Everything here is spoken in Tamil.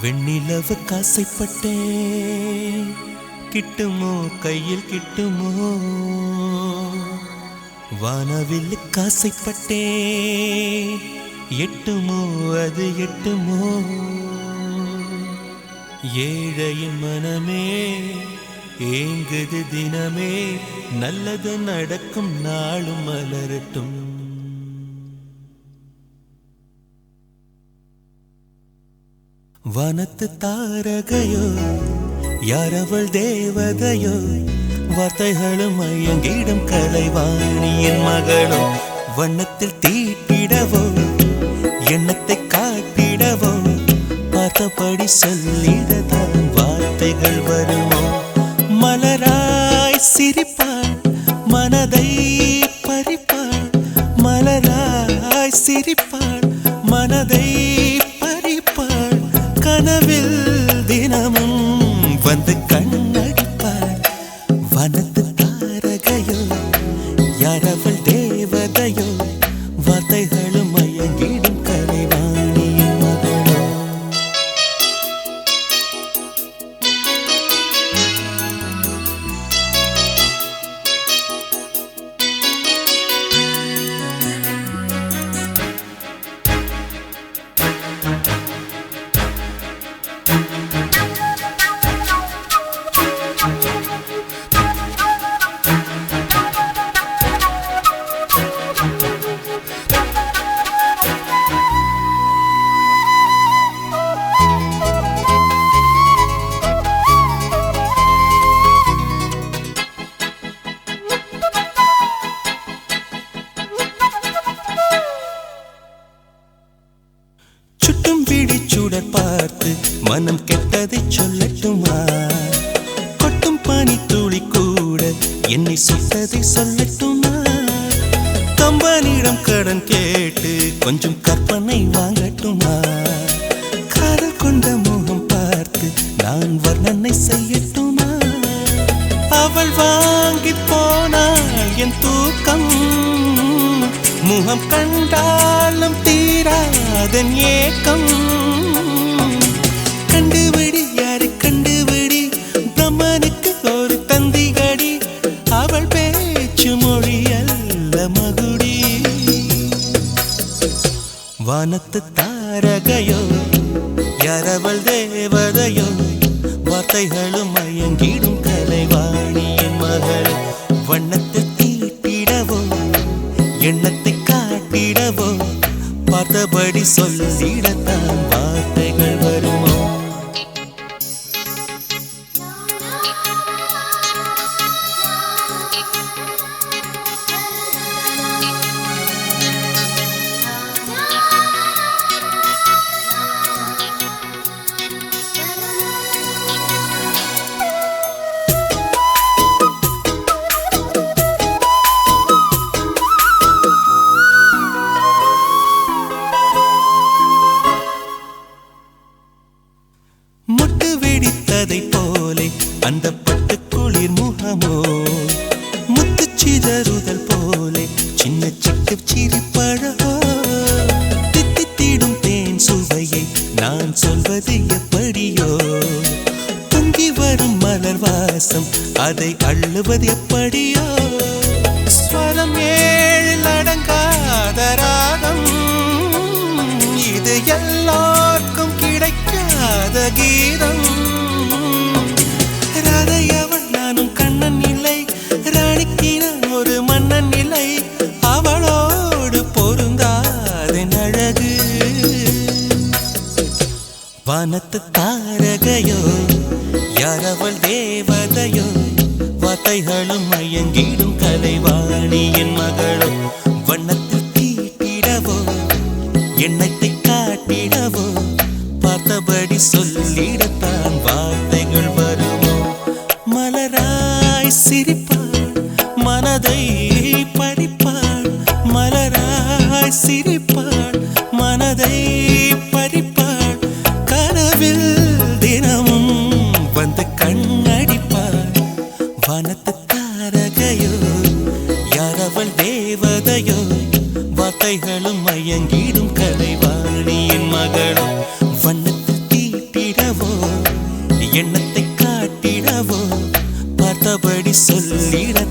வெண்ணிலவு காசைப்பட்டே கிட்டுமோ? கையில் கிட்டுமோ? வானவில் காசைப்பட்டே எட்டுமோ? அது எட்டுமோ? ஏழையின் மனமே ஏங்குது தினமே. நல்லது நடக்கும் நாளும் மலரட்டும். வனத்து தாரகையோ யாரவள் தேவதையோ வார்த்தைகளும் மயங்கிடும் கலைவாணியின் மகளோ வண்ணத்தில் தீட்டிடவோ எண்ணத்தை காட்டிடவோ பார்த்தபடி சொல்லிடதான் வார்த்தைகள் வருமோ? கனவில் தினமும் வந்து கண்ணடிப்பாள் வனத்து தாரகையோ யாரவள் தேவதையோ மனம் கெட்டதை சொல்லட்டுமா? கொட்டும் பனி துளி கூட என்னை சுட்டதை சொல்லட்டுமா? கம்பனிடம் கடன் கேட்டு கொஞ்சம் கற்பனை வாங்கட்டுமா? காதல் கொண்ட முகம் பார்த்து நான் வர்ணனை செய்யட்டுமா? அவள் வாங்கி போனால் என் தூக்கம் முகம் கண்டாலும் தீராதன் ஏக்கம். அவள் பேச்சு மொழி அல்ல மகுடி. வானத்து தாரகையோ யாரவள் தேவதையோ வார்த்தைகளும் மயங்கிடும் கலைவாணியின் மகள். வண்ணத்தை தீட்டிடவோ எண்ணத்தை காட்டிடவோ பார்த்தபடி சொல்லிடத்தான் வார்த்தைகள் அந்த பட்டு குளிர் முகமோ முத்து சிதறுதல் போலே சின்ன சிட்டு சிரிப்பழகோ. தித்தித்திடும் தேன் சுவையை நான் சொல்வது எப்படியோ. பொங்கி வரும் மலர் வாசம் அதை அள்ளுவது எப்படியோ. ஸ்வரம் ஏழில் வானத்து தாரகையோ யாரவள் தேவதையோ வார்த்தைகளும் மயங்கிடும் கலைவாணியின் மகளோ வண்ணத்தில் தீட்டிடவோ என்னை கதையோ வார்த்தைகளும் மயங்கிடும் கலைவாணியின் மகளோ வண்ணத்தில் தீட்டிடவோ எண்ணத்தை காட்டிடவோ பார்த்தபடி சொல்லிட